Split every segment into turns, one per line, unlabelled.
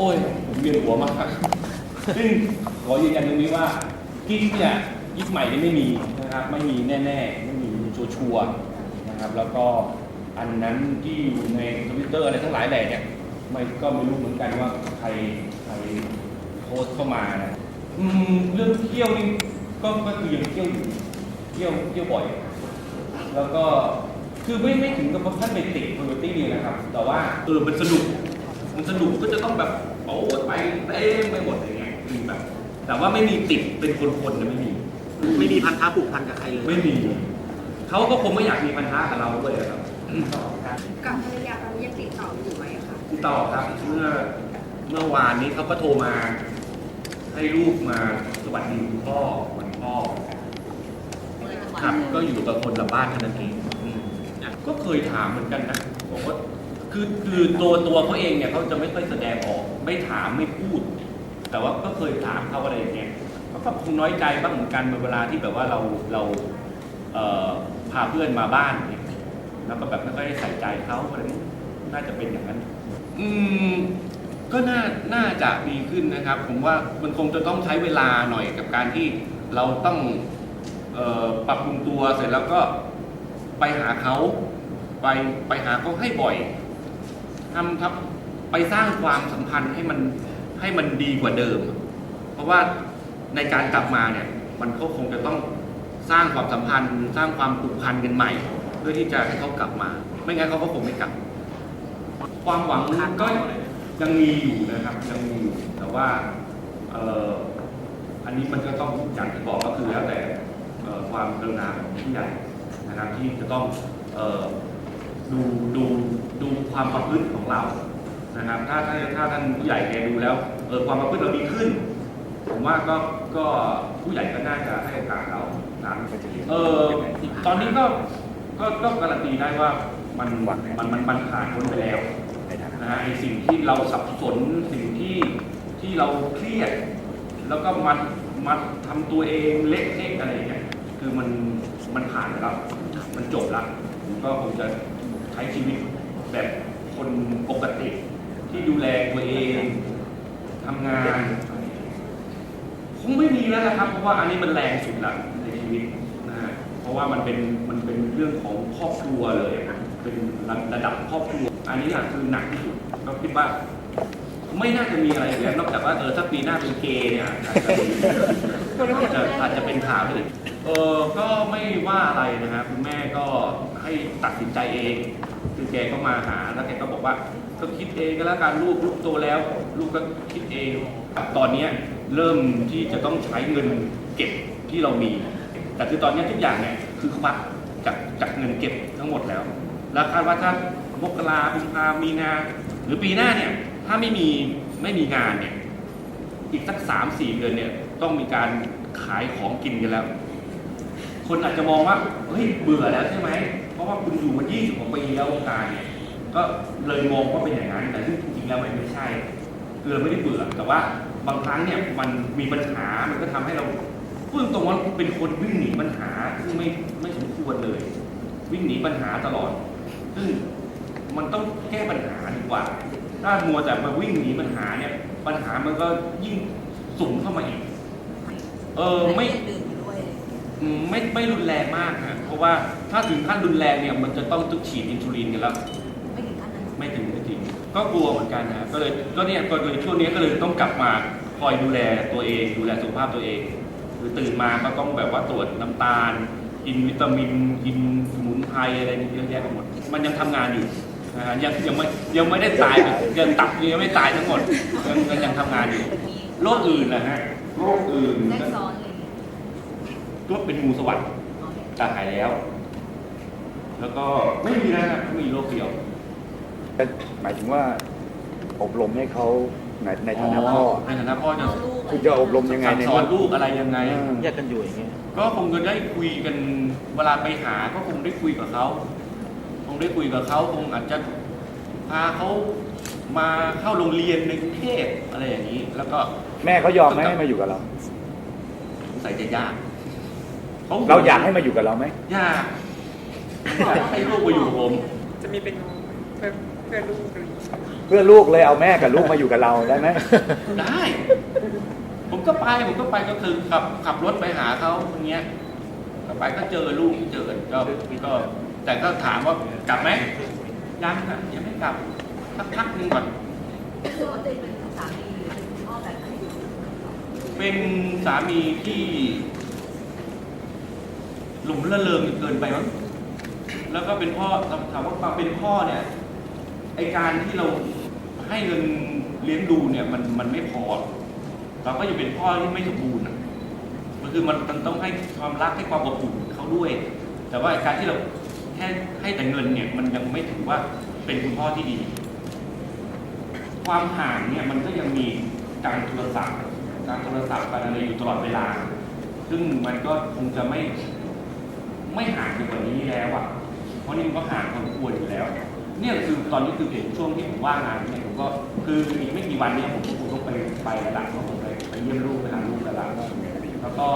โอ้ยผมเวียนหัวมากซึ่งขอยืนยันตรงนี้ว่ากิ๊กเนี่ยกิ๊กใหม่เนี่ยไม่มีนะครับไม่มีแน่ๆไม่มีชัวร์ๆนะครับแล้วก็อันนั้นที่อยู่ในทวิตเตอร์อะไรทั้งหลายแหล่เนี่ยไม่ก็ไม่รู้เหมือนกันว่าใครใครโพสเข้ามานะอืมเรื่องเที่ยวนี่ก็ก็คือยังเที่ยวอยู่เที่ยวเที่ยวบ่อย แล้วก็คือไม่ไม่ถึงกับว่าท่านไปติดโคโยตี้นะครับ แต่ว่าเออมันสนุกมันสนุกก็จะต้องแบบ โอ้ไปเต็มไปหมดอะไรเงี้ยคือแบบแต่ว่าไม่มีติดเป็นคนๆนะไม่มี
ไม่มีพันธะผูกพันกับใครเลย
ไม่มีเขาก็คงไม่อยากมีปัญหากับเราด้วยอะครับ
กับภรรยาตอนนี้ยังติดต่ออยู่ไหมอะคะ
ที่ต่อครับเมื่อเมื่อวานนี้เขาก็โทรมา ให้ลูกมาสวัสดีคุณพ่อวันพ่อครับก็อยู่กับคนละบ้านเท่านั้นเองอืมอะก็เคยถามเหมือนกันนะบอกว่าคือคือตัวตัวเขาเองเนี่ยเขาจะไม่ค่อยแสดงออก ไม่ถามไม่พูด แต่ว่าก็เคยถามเขาอะไรอย่างเงี้ยเขาก็คงน้อยใจบ้างเหมือนกันเวลาที่แบบว่าเราเราเพาเพื่อนมาบ้านเนี่ยแล้วก็แบบไม่ค่อยใส่ใจเขาอะไรนี้น่าจะเป็นอย่างนั้น อืมก็น่าน่าจะดีขึ้นนะครับ ผมว่ามันคงจะต้องใช้เวลาหน่อยกับการที่เราต้องออปรับปรุงตัวเสร็จแล้วก็ไปหาเขาไปไปหาเขาให้บ่อยทำทำ ไปสร้างความสัมพันธ์ให้มันให้มันดีกว่าเดิม เพราะว่าในการกลับมาเนี่ยมันก็คงจะต้องสร้างความสัมพันธ์ สร้างความผูกพันกันใหม่ เพื่อที่จะให้เขากลับมา ไม่งั้นเขาก็คงไม่กลับ ความหวังก็ยังมีอยู่นะครับยังมีอยู่แต่ว่าเอออันนี้มันก็ต้องอย่างที่บอกก็คือแล้วแต่ความกรุณาของผู้ใหญ่นะครับที่จะต้องออดูดูดูความประพฤติของเรา นะครับถ้าถ้าถ้าท่านผู้ใหญ่แกดูแล้วเออความประพฤติเราดีขึ้น ผมว่าก็ก็ผู้ใหญ่ก็น่าจะให้โอกาสเรานะเออตอนนี้ก็ก็ก็การันตีได้ว่ามันมันมันมันผ่านพ้นไปแล้วนะฮะไอสิ่งที่เราสับสนสิ่งที่ที่เราเครียด แล้วก็มัดมัดทำตัวเองเละเทะอะไรอย่างเงี้ยคือมันมันผ่านไปแล้วมันจบแล้วผมก็คงจะใช้ชีวิตแบบคนปกติ ที่ดูแลตัวเองทำงาน คงไม่มีแล้วนะครับ เพราะว่าอันนี้มันแรงสุดหละในชีวิตนะฮะเพราะว่ามันเป็นมันเป็นเรื่องของครอบครัวเลยนะเป็นระดับครอบครัว อันนี้แหละคือหนักที่สุดก็คิดว่าไม่น่าจะมีอะไรอีกแล้วนอกจากว่าเออถ้าปีหน้าเป็นเกย์เนี่ยอาจจะอาจจะอาจจะเป็นข่าวที่เออก็ไม่ว่าอะไรนะฮะคุณแม่ก็ให้ตัดสินใจเอง คือแกก็มาหาแล้วแกก็บอกว่า ก็คิดเองก็แล้วกันลูกลูกโตแล้ว ลูกก็คิดเองตอนนี้เริ่มที่จะต้องใช้เงินเก็บที่เรามี แต่คือตอนนี้ทุกอย่างเนี่ยคือเขาบักจากจากเงินเก็บทั้งหมดแล้ว แล้วคาดว่าถ้ามกราพฤษภามีนา หรือปีหน้าเนี่ยถ้าไม่มีไม่มีงานเนี่ยอีกสักสามสี่เดือนเนี่ยต้องมีการขายของกินกันแล้ว คนอาจจะมองว่าเฮ้ยเบื่อแล้วใช่ไหมเพราะว่าคุณอยู่มา20กว่าปีแล้ววงการเนี่ย ก็เลยมองว่าเป็นอย่างนั้นแต่จริงๆแล้วมันไม่ใช่ คือเราไม่ได้เบื่อแต่ว่าบางครั้งเนี่ยมันมีปัญหามันก็ทำให้เราพูดตรงว่าเป็นคนวิ่งหนีปัญหาซึ่งไม่ไม่สมควรเลย วิ่งหนีปัญหาตลอด ซึ่งมันต้องแก้ปัญหาดีกว่า ถ้ามัวแต่มาวิ่งหนีปัญหาเนี่ยปัญหามันก็ยิ่งสูงเข้ามาอีก เออไม่
ดื่มด้วย
อืมไม่ไม่รุนแรงมากนะเพราะว่าถ้าถึงขั้นรุนแรงเนี่ยมันจะต้องตึกฉีดอินซูลินกันแล้ว
ไม่ถึงขั้นนั้น
ไม่ถึงก็กลัวเหมือนกันนะก็เลยก็เนี่ยก็เลยช่วงนี้ก็เลยต้องกลับมาคอยดูแลตัวเอง ดูแลสุขภาพตัวเอง คือตื่นมาก็ต้องแบบว่าตรวจน้ำตาล กินวิตามิน กินสมุนไพรอะไรเยอะแยะไปหมด มันยังทำงานอยู่นะฮะยังยังไม่ยังไม่ได้ตายยังตับยังไม่ตายทั้งหมดยังยังทำงานอยู่โรคอื่นนะฮะโรคอื่น
ก็เป็
นงูสวัสด์ตาหายแล้ว แล้วก็ไม่มีนะฮะไม่มีโรคเดียว
หมายถึงว่าอบรมให้เขาในในฐานะพ่อ
ในฐานะพ่อจะ
เอาลูก
คุณจะอบรมยังไง
สั่ง
ใน
สอนลูกอะไรยังไง
อืม
แยกกันอยู่อย่างเงี้ย
ก็คงจะได้คุยกันเวลาไปหาก็คงได้คุยกับเขาคงได้คุยกับเขาคงอาจจะพาเขามาเข้าโรงเรียนในกรุงเทพอะไรอย่างนี้ แล้วก็
แม่เขายอมไหมให้มาอยู่กับเรา
สงสัยจะยากข
เราอยากให้มาอยู่กับเราไหม
ยากอยากให้ลูกมาอยู่กับผม
จะมีเป็นแบบ
เพื่อลูกอะไรอย่างเงี้ย
เพื่อลูกเลยเอาแม่กับลูกมาอยู่กับเราได้ไหม
ได้ ผมก็ไปผมก็ไปก็คือขับขับรถไปหาเขาอย่างเงี้ยก็ไปก็เจอลูกเจอกันก็ก็แต่ก็ถามว่ากลับไหมยังนะยังไม่กลับสักพักหนึงก่อน
คือว่าตัวเองเป็นสามีหรือเป็นพ่อแบบไหน
เป็นสามีที่หลุมละเริงเกินไปมั้ง แล้วก็เป็นพ่อถามว่าความเป็นพ่อเนี่ย ไอการที่เราให้เงินเลี้ยงดูเนี่ยมันมันไม่พอ เราก็จะเป็นพ่อที่ไม่สมบูรณ์อะมันคือมันมันต้องให้ความรักให้ความอบอุ่นเขาด้วย แต่ว่าการที่เราแค่ให้แต่เงินเนี่ยมันยังไม่ถือว่าเป็นคุณพ่อที่ดี ความห่างเนี่ยมันก็ยังมีการโทรศัพท์การโทรศัพท์การอะไรอยู่ตลอดเวลา ซึ่งมันก็คงจะไม่ไม่ห่างไปกว่านี้แล้วอะ เพราะนี่มันก็ห่างพอควรอยู่แล้ว เนี่ยคือตอนนี้คือเป็นช่วงที่ผมว่างงานเนี่ยผมก็คืออีกไม่กี่วันเนี่ยผมก็คงต้องไปไปแล้วล่ะเพราผมไปไปเยี่ยมลูกไปหาลูกแล้วล่ะแล้วก็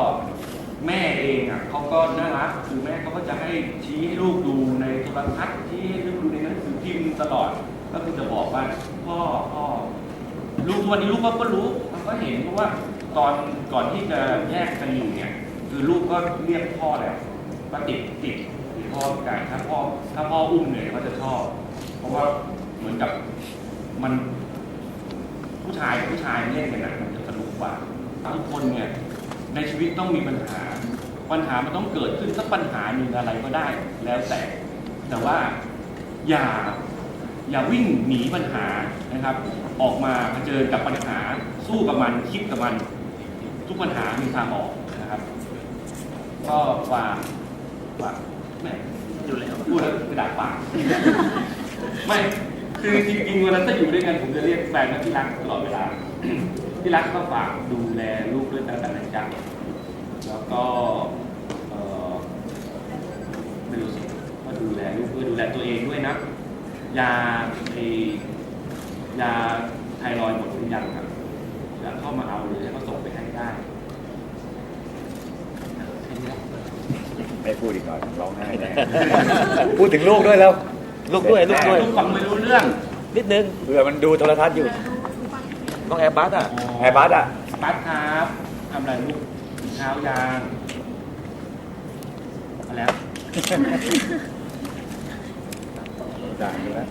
แม่เองอะเขาก็น่ารักคือแม่เขาก็จะให้ชี้ให้ลูกดูในโทรทัศน์ชี้ให้ลูกดูในหนังสือพิมพ์ตลอด ก็คือจะบอกว่าพ่อพ่อลูกวันนี้ลูกก็ก็รู้มันก็เห็นเพราะว่าตอนก่อนที่จะแยกกันอยู่เนี่ย คือลูกก็เรียกพ่อแล้วก็ติดติด พ่อเหมือนกันถ้าพ่อถ้าพ่ออุ้มเหนี่อยก็จะชอบ เพราะว่าเหมือนกับมัน ผู้ชายกับผู้ชายเล่นกันนะมันจะสนุกกว่าทุกคนเนี่ยในชีวิตต้องมีปัญหา ปัญหามันต้องเกิดขึ้นสักปัญหาหนึ่งอะไรก็ได้แล้วแต่ แต่ว่าอย่าอย่าวิ่งหนีปัญหานะครับ ออกมาเผชิญกับปัญหาสู้กับมันคิดกับมัน ทุกปัญหามีทางออกนะครับ ก็ฝากฝาก แม่
อยู่แล้ว
พูดแล้วกระดาษปาก ไม่คือจริงๆวันนั้นถ้าอยู่ด้วยกันผมจะเรียกแฟนว่าที่รักตลอดเวลา ที่รักก็ฝากดูแลลูกด้วยตั้งแต่ไหนจังแล้วก็เอ่อไม่รู้สิว่าดูแลลูกด้วยดูแลตัวเองด้วยนะยาไอยาไทรอยด์หมดหรือยังครับจะเข้ามาเอาเลยแล้วก็ส่งไปให้ได้แค่นี้แหละ
ไม่พูดอีกหน่อยร้องไห้แน่พูดถึงลูกด้วยแล้ว
ลูกด้วยลูกด้วย
ลูกฟังไม่รู้เรื่อง
นิดนึง
เผื่อมันดูโทรทัศน์อยู่
ต้องแอร์บัสอะ
ไอ้บัสอะ
ปัดครับทำอะไรลูกกินข้าวยางมาแล้ว
ด่าอยู่แล้ว